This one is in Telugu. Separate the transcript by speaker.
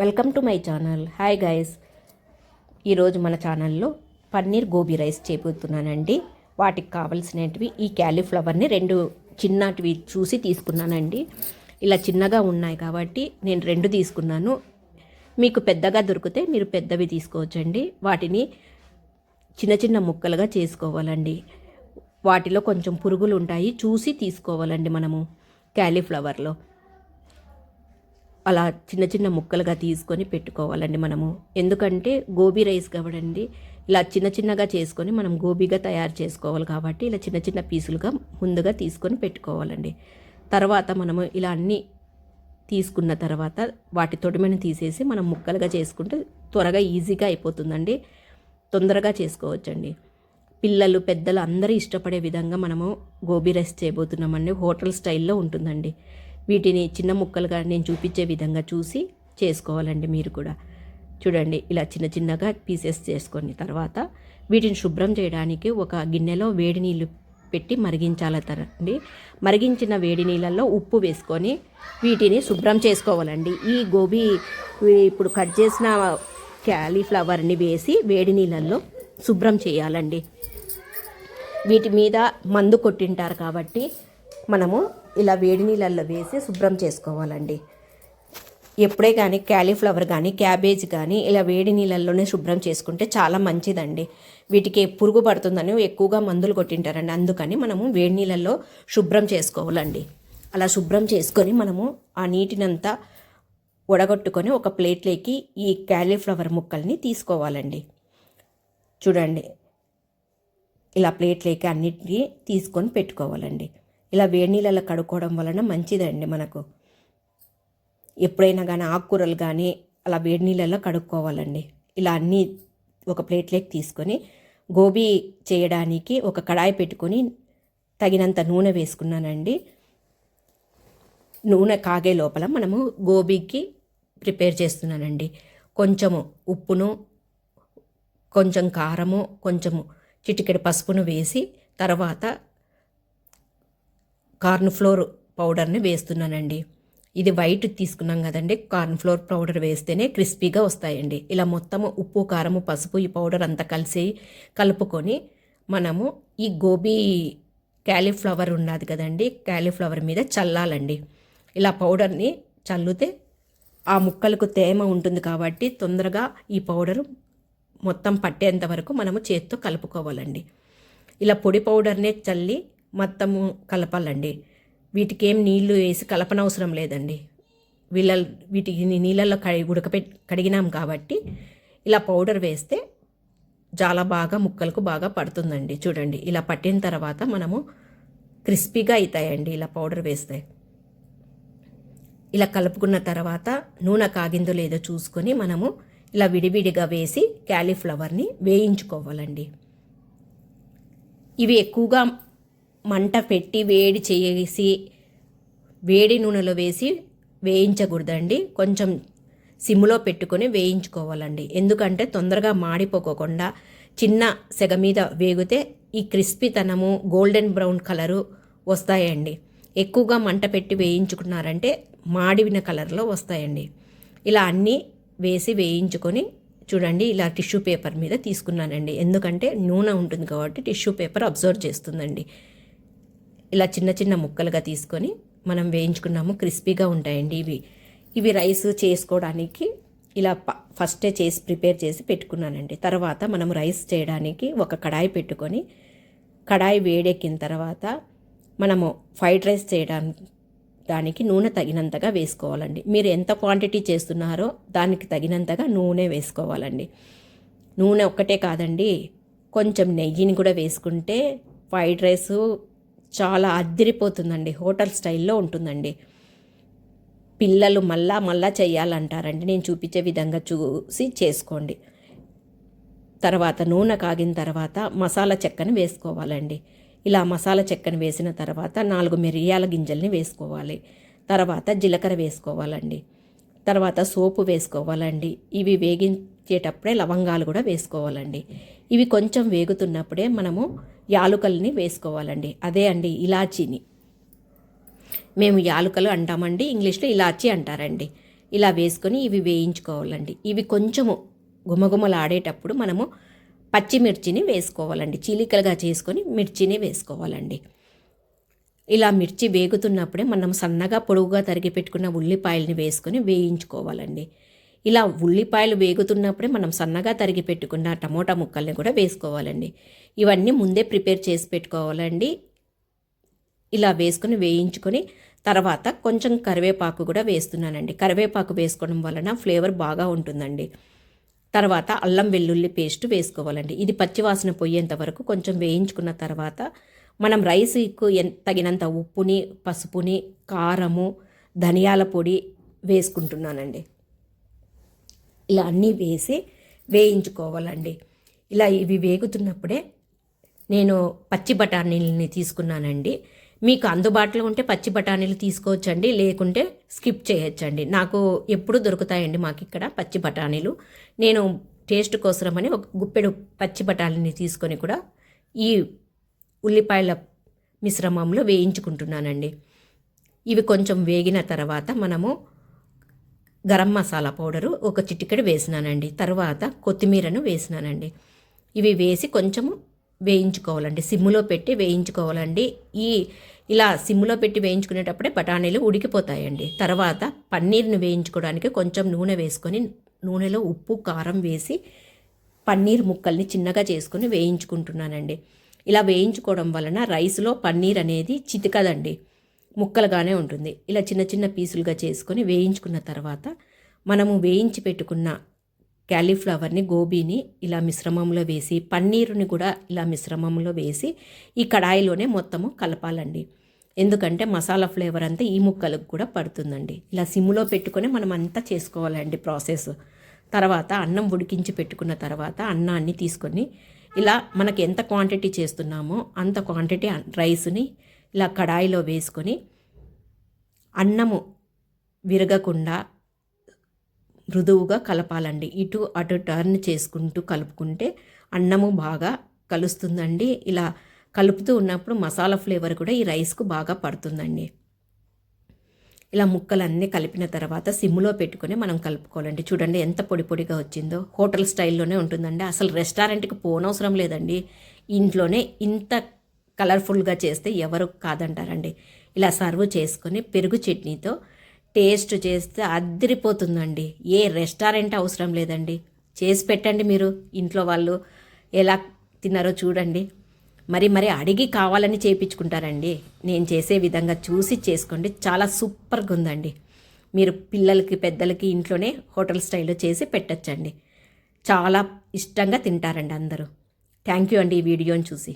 Speaker 1: Welcome to my channel. Hi guys ఈరోజు మన ఛానల్లో పన్నీర్ గోబీ రైస్ చేయబోతున్నానండి వాటికి కావలసినవి ఈ క్యాలీఫ్లవర్ని రెండు చిన్నటివి చూసి తీసుకున్నానండి. ఇలా చిన్నగా ఉన్నాయి కాబట్టి నేను రెండు తీసుకున్నాను. మీకు పెద్దగా దొరికితే మీరు పెద్దవి తీసుకోవచ్చండి. వాటిని చిన్న చిన్న ముక్కలుగా చేసుకోవాలండి. వాటిలో కొంచెం పురుగులు ఉంటాయి. చూసి తీసుకోవాలండి మనము క్యాలీఫ్లవర్లో. అలా చిన్న చిన్న ముక్కలుగా తీసుకొని పెట్టుకోవాలండి మనము. ఎందుకంటే గోబీ రైస్ కాబట్టి ఇలా చిన్న చిన్నగా చేసుకొని మనం గోబీగా తయారు చేసుకోవాలి కాబట్టి ఇలా చిన్న చిన్న పీసులుగా ముందుగా తీసుకొని పెట్టుకోవాలండి. తర్వాత మనము ఇలా అన్నీ తీసుకున్న తర్వాత వాటి తొడిమని తీసేసి మనం ముక్కలుగా చేసుకుంటే త్వరగా ఈజీగా అయిపోతుందండి. తొందరగా చేసుకోవచ్చండి. పిల్లలు పెద్దలు అందరూ ఇష్టపడే విధంగా మనము గోబీ రైస్ చేయబోతున్నామండి. హోటల్ స్టైల్లో ఉంటుందండి. వీటిని చిన్న ముక్కలుగా నేను చూపించే విధంగా చూసి చేసుకోవాలండి మీరు కూడా. చూడండి ఇలా చిన్న చిన్నగా పీసెస్ చేసుకొని తర్వాత వీటిని శుభ్రం చేయడానికి ఒక గిన్నెలో వేడి నీళ్ళు పెట్టి మరిగించాలండి మరిగించిన వేడి నీళ్ళల్లో ఉప్పు వేసుకొని వీటిని శుభ్రం చేసుకోవాలండి. ఈ గోబీ ఇప్పుడు కట్ చేసిన క్యాలీఫ్లవర్ని వేసి వేడి నీళ్ళల్లో శుభ్రం చేయాలండి. వీటి మీద మందు కొట్టింటారు కాబట్టి మనము ఇలా వేడి నీళ్ళల్లో వేసి శుభ్రం చేసుకోవాలండి. ఎప్పుడే కానీ క్యాలీఫ్లవర్ కానీ క్యాబేజ్ కానీ ఇలా వేడి నీళ్ళల్లోనే శుభ్రం చేసుకుంటే చాలా మంచిదండి. వీటికి పురుగు పడుతుందని ఎక్కువగా మందులు కొట్టింటారండి. అందుకని మనము వేడి నీళ్ళల్లో శుభ్రం చేసుకోవాలండి. అలా శుభ్రం చేసుకొని మనము ఆ నీటినంతా వడగొట్టుకొని ఒక ప్లేట్లోకి ఈ క్యాలీఫ్లవర్ ముక్కల్ని తీసుకోవాలండి. చూడండి. ఇలా ప్లేట్లోకి అన్నిటినీ తీసుకొని పెట్టుకోవాలండి. ఇలా వేడి నీళ్ళలో కడుక్కోవడం వలన మంచిదండి మనకు. ఎప్పుడైనా కానీ ఆకుకూరలు కానీ అలా వేడి నీళ్ళలో కడుక్కోవాలండి. ఇలా అన్నీ ఒక ప్లేట్లోకి తీసుకొని గోబీ చేయడానికి ఒక కడాయి పెట్టుకొని తగినంత నూనె వేసుకున్నానండి. నూనె కాగే లోపల మనము గోబీకి ప్రిపేర్ చేస్తున్నానండి. కొంచెము ఉప్పును కొంచెం కారము కొంచెము చిటికెడు పసుపును వేసి తర్వాత కార్న్ ఫ్లోర్ పౌడర్ని వేస్తున్నానండి. ఇది వైట్ తీసుకున్నాం కదండి కార్న్ ఫ్లోర్ పౌడర్ వేస్తేనే క్రిస్పీగా వస్తాయండి. ఇలా మొత్తము ఉప్పు కారము పసుపు ఈ పౌడర్ అంతా కలిసి కలుపుకొని మనము ఈ గోబీ క్యాలీఫ్లవర్ ఉన్నది కదండి క్యాలీఫ్లవర్ మీద చల్లాలండి. ఇలా పౌడర్ని చల్లితే ఆ ముక్కలకు తేమ ఉంటుంది కాబట్టి తొందరగా ఈ పౌడరు మొత్తం పట్టేంత వరకు మనము చేత్తో కలుపుకోవాలండి. ఇలా పొడి పౌడర్నే చల్లి మొత్తము కలపాలండి. వీటికి ఏం నీళ్ళు వేసి కలపనవసరం లేదండి. వీళ్ళ వీటికి నీళ్ళల్లో కడి ఉడకపెట్టి కడిగినాం కాబట్టి ఇలా పౌడర్ వేస్తే చాలా బాగా ముక్కలకు బాగా పడుతుందండి. చూడండి ఇలా పట్టిన తర్వాత మనము క్రిస్పీగా అవుతాయండి ఇలా పౌడర్ వేస్తే. ఇలా కలుపుకున్న తర్వాత నూనె కాగిందో లేదో చూసుకొని మనము ఇలా విడివిడిగా వేసి క్యాలీఫ్లవర్ని వేయించుకోవాలండి. ఇవి ఎక్కువగా మంట పెట్టి వేడి చేసి వేడి నూనెలో వేసి వేయించకూడదండి. కొంచెం సిమ్లో పెట్టుకొని వేయించుకోవాలండి. ఎందుకంటే తొందరగా మాడిపోకోకుండా చిన్న సెగ మీద వేగితే ఈ క్రిస్పీతనము గోల్డెన్ బ్రౌన్ కలరు వస్తాయండి. ఎక్కువగా మంట పెట్టి వేయించుకున్నారంటే మాడివిన కలర్లో వస్తాయండి. ఇలా అన్నీ వేసి వేయించుకొని చూడండి ఇలా టిష్యూ పేపర్ మీద తీసుకున్నానండి. ఎందుకంటే నూనె ఉంటుంది కాబట్టి టిష్యూ పేపర్ అబ్జర్వ్ చేస్తుందండి. ఇలా చిన్న చిన్న ముక్కలుగా తీసుకొని మనం వేయించుకున్నాము. క్రిస్పీగా ఉంటాయండి ఇవి. ఇవి రైస్ చేసుకోవడానికి ఇలా ఫస్టే చేసి ప్రిపేర్ చేసి పెట్టుకున్నానండి. తర్వాత మనం రైస్ చేయడానికి ఒక కడాయి పెట్టుకొని కడాయి వేడెక్కిన తర్వాత మనము ఫ్రైడ్ రైస్ చేయడానికి దానికి నూనె తగినంతగా వేసుకోవాలండి. మీరు ఎంత క్వాంటిటీ చేస్తున్నారో దానికి తగినంతగా నూనె వేసుకోవాలండి. నూనె ఒక్కటే కాదండి కొంచెం నెయ్యిని కూడా వేసుకుంటే ఫ్రైడ్ రైస్ చాలా అద్దిరిపోతుందండి హోటల్ స్టైల్లో ఉంటుందండి. పిల్లలు మళ్ళా మళ్ళా చేయాలంటారండి నేను చూపించే విధంగా చూసి చేసుకోండి. తర్వాత నూనె కాగిన తర్వాత మసాలా చెక్కను వేసుకోవాలండి. ఇలా మసాలా చెక్కను వేసిన తర్వాత నాలుగు మిరియాల గింజల్ని వేసుకోవాలి. తర్వాత జీలకర్ర వేసుకోవాలండి. తర్వాత సోపు వేసుకోవాలండి. ఇవి వేగించేటప్పుడే లవంగాలు కూడా వేసుకోవాలండి. ఇవి కొంచెం వేగుతున్నప్పుడే మనము యాలుకల్ని వేసుకోవాలండి. అదే అండి ఇలాచీని. మేము యాలుకలు అంటామండి ఇంగ్లీష్లో ఇలాచి అంటారండి. ఇలా వేసుకొని ఇవి వేయించుకోవాలండి. ఇవి కొంచెము గుమగుమలాడేటప్పుడు మనము పచ్చిమిర్చిని వేసుకోవాలండి. చీలికలుగా చేసుకొని మిర్చిని వేసుకోవాలండి. ఇలా మిర్చి వేగుతున్నప్పుడే మనం సన్నగా పొడవుగా తరిగి పెట్టుకున్న ఉల్లిపాయలని వేసుకొని వేయించుకోవాలండి. ఇలా ఉల్లిపాయలు వేగుతున్నప్పుడే మనం సన్నగా తరిగి పెట్టుకున్న టమోటా ముక్కల్ని కూడా వేసుకోవాలండి. ఇవన్నీ ముందే ప్రిపేర్ చేసి పెట్టుకోవాలండి. ఇలా వేసుకొని వేయించుకొని తర్వాత కొంచెం కరివేపాకు కూడా వేస్తున్నానండి. కరివేపాకు వేసుకోవడం వలన ఫ్లేవర్ బాగా ఉంటుందండి. తర్వాత అల్లం వెల్లుల్లి పేస్ట్ వేసుకోవాలండి. ఇది పచ్చివాసన పోయేంత వరకు కొంచెం వేయించుకున్న తర్వాత మనం రైస్కు తగినంత ఉప్పుని పసుపుని కారము ధనియాల పొడి వేసుకుంటున్నానండి. ఇలా అన్నీ వేసి వేయించుకోవాలండి. ఇలా ఇవి వేగుతున్నప్పుడే నేను పచ్చి బఠానీలని తీసుకున్నానండి. మీకు అందుబాటులో ఉంటే పచ్చి బఠానీలు తీసుకోవచ్చండి లేకుంటే స్కిప్ చేయొచ్చండి. నాకు ఎప్పుడు దొరుకుతాయండి మాకు ఇక్కడ పచ్చి బఠానీలు. నేను టేస్ట్ కోసమని ఒక గుప్పెడు పచ్చి బఠానీని తీసుకొని కూడా ఈ ఉల్లిపాయల మిశ్రమంలో వేయించుకుంటున్నానండి. ఇవి కొంచెం వేగిన తర్వాత మనము గరం మసాలా పౌడరు ఒక చిటికెడు వేసినానండి. తర్వాత కొత్తిమీరను వేసినానండి. ఇవి వేసి కొంచెము వేయించుకోవాలండి. సిమ్ములో పెట్టి వేయించుకోవాలండి. ఈ ఇలా సిమ్లో పెట్టి వేయించుకునేటప్పుడే బఠానీలు ఉడికిపోతాయండి. తర్వాత పన్నీర్ని వేయించుకోవడానికి కొంచెం నూనె వేసుకొని నూనెలో ఉప్పు కారం వేసి పన్నీర్ ముక్కల్ని చిన్నగా చేసుకొని వేయించుకుంటున్నానండి. ఇలా వేయించుకోవడం వలన రైస్లో పన్నీర్ అనేది చితికదండి. ముక్కలుగానే ఉంటుంది. ఇలా చిన్న చిన్న పీసులుగా చేసుకొని వేయించుకున్న తర్వాత మనము వేయించి పెట్టుకున్న క్యాలీఫ్లవర్ని గోబీని ఇలా మిశ్రమంలో వేసి పన్నీరుని కూడా ఇలా మిశ్రమంలో వేసి ఈ కడాయిలోనే మొత్తము కలపాలండి. ఎందుకంటే మసాలా ఫ్లేవర్ అంతా ఈ ముక్కలకు కూడా పడుతుందండి. ఇలా సిమ్లో పెట్టుకొని మనం అంతా చేసుకోవాలండి ప్రాసెస్. తర్వాత అన్నం ఉడికించి పెట్టుకున్న తర్వాత అన్నాన్ని తీసుకొని ఇలా మనకి ఎంత క్వాంటిటీ చేస్తున్నామో అంత క్వాంటిటీ రైస్ని ఇలా కడాయిలో వేసుకొని అన్నము విరగకుండా మృదువుగా కలపాలండి. ఇటు అటు టర్న్ చేసుకుంటూ కలుపుకుంటే అన్నము బాగా కలుస్తుందండి. ఇలా కలుపుతూ ఉన్నప్పుడు మసాలా ఫ్లేవర్ కూడా ఈ రైస్కు బాగా పడుతుందండి. ఇలా ముక్కలన్నీ కలిపిన తర్వాత సిమ్లో పెట్టుకొని మనం కలుపుకోవాలండి. చూడండి ఎంత పొడి పొడిగా వచ్చిందో. హోటల్ స్టైల్లోనే ఉంటుందండి. అసలు రెస్టారెంట్కి పోనవసరం లేదండి. ఇంట్లోనే ఇంత కలర్ఫుల్గా చేస్తే ఎవరు కాదంటారండి. ఇలా సర్వ్ చేసుకొని పెరుగు చట్నీతో టేస్ట్ చేస్తే అద్దరిపోతుందండి ఏ రెస్టారెంట్ అవసరం లేదండి. చేసి పెట్టండి మీరు ఇంట్లో వాళ్ళు ఎలా తిన్నారో చూడండి. మరి మరి అడిగి కావాలని చేయించుకుంటారండి నేను చేసే విధంగా చూసి చేసుకోండి. చాలా సూపర్గా ఉందండి. మీరు పిల్లలకి పెద్దలకి ఇంట్లోనే హోటల్ స్టైల్లో చేసి పెట్టచ్చండి. చాలా ఇష్టంగా తింటారండి అందరూ. థ్యాంక్ యూ అండి ఈ వీడియోని చూసి.